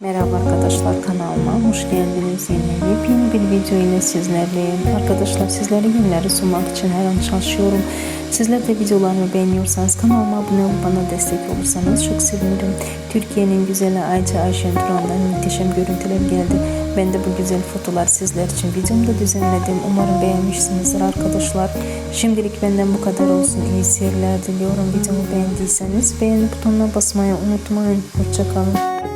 Merhaba arkadaşlar kanalıma hoş geldiniz. Yine yepyeni bir video ile sizlerleyim. Arkadaşlar sizlere günleri sunmak için her an çalışıyorum. Sizler de videolarımı beğeniyorsanız kanalıma abone olup bana destek olursanız çok sevinirim. Türkiye'nin güzeli Ayça Ayşen Turan'dan muhteşem görüntüler geldi. Ben de bu güzel fotoğrafları sizler için videomda düzenledim. Umarım beğenmişsinizdir arkadaşlar. Şimdilik benden bu kadar olsun. İyi seyirler diliyorum. Videomu beğendiyseniz beğeni butonuna basmayı unutmayın. Hoşçakalın.